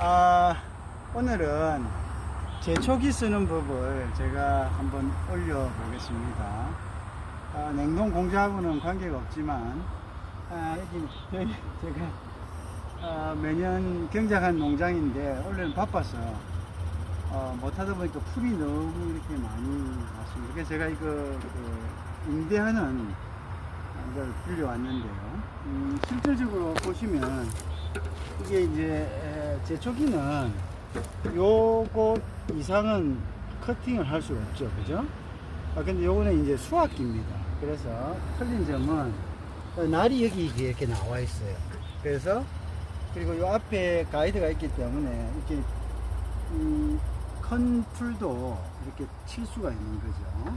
아, 오늘은 제 초기 쓰는 법을 제가 한번 올려보겠습니다. 아, 냉동 공주하고는 관계가 없지만, 아, 여기 저희 제가 아, 매년 경작한 농장인데 원래는 바빠서 어, 못하다 보니까 풀이 너무 이렇게 많이 왔습니다. 그래서 제가 이거 그 임대하는 걸 빌려왔는데요. 음, 실질적으로 보시면 이게 이제 에, 제초기는 요거 이상은 커팅을 할 수가 없죠. 그죠? 아, 근데 요거는 이제 수확기입니다. 그래서 틀린 점은 어, 날이 여기 이렇게 나와 있어요. 그래서 그리고 요 앞에 가이드가 있기 때문에 이렇게 이큰 풀도 이렇게 칠 수가 있는 거죠.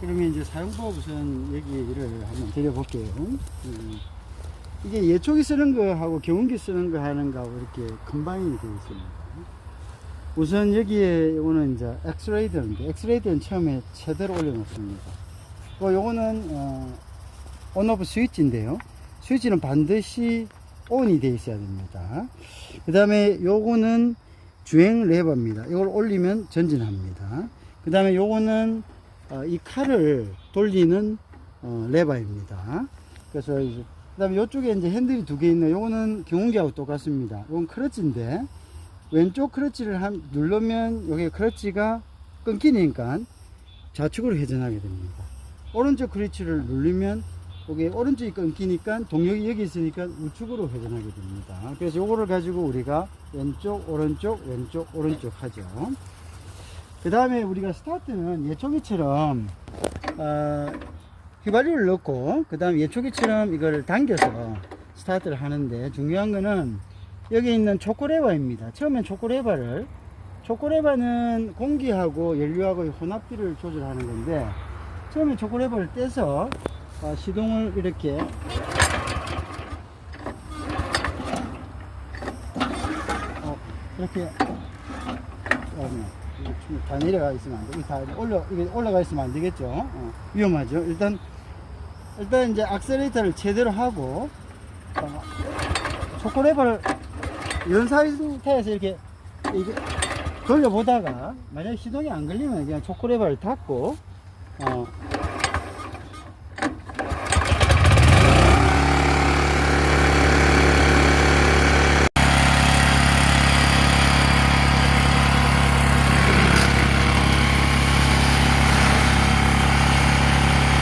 그러면 이제 사용법 우선 얘기를 한번 드려볼게요. 음, 이게 예초기 쓰는 거하고 경운기 쓰는 거 하는 거하고 이렇게 금방이 되어 있습니다. 우선 여기에 요거는 이제 엑스레이드인데 엑스레이드는 처음에 제대로 올려놓습니다. 그 요거는 어, 온오프 스위치인데요. 스위치는 반드시 온이 되어 있어야 됩니다. 그 다음에 요거는 주행 레버입니다. 이걸 올리면 전진합니다. 그 다음에 요거는 어, 이 칼을 돌리는 어, 레버입니다. 그래서 이제 그다음에 이쪽에 이제 핸들이 두 개 있는 요거는 경운기하고 똑같습니다. 요건 크러치인데 왼쪽 크러치를 한, 누르면 여기 크러치가 끊기니까 좌측으로 회전하게 됩니다. 오른쪽 크러치를 누르면 여기 오른쪽이 끊기니까 동력이 여기 있으니까 우측으로 회전하게 됩니다. 그래서 요거를 가지고 우리가 왼쪽 오른쪽 왼쪽 오른쪽 하죠. 그 다음에 우리가 스타트는 예초기처럼 어, 휘발유를 넣고 그 다음 예초기처럼 이걸 당겨서 스타트를 하는데 중요한 거는 여기 있는 초코레바입니다 처음엔 초코레바를 초코레바는 공기하고 연료하고 혼합비를 조절하는 건데 처음에 초코레바를 떼서 어, 시동을 이렇게 어, 이렇게 어, 다 내려가 있으면 안 돼. 다 올라, 올라가 있으면 안 되겠죠. 어, 위험하죠. 일단, 일단 이제 악셀레이터를 제대로 하고, 어, 초코레버를 이런 상태에서 이렇게, 이게 돌려보다가, 만약에 시동이 안 걸리면 그냥 초코레버를 닫고, 어,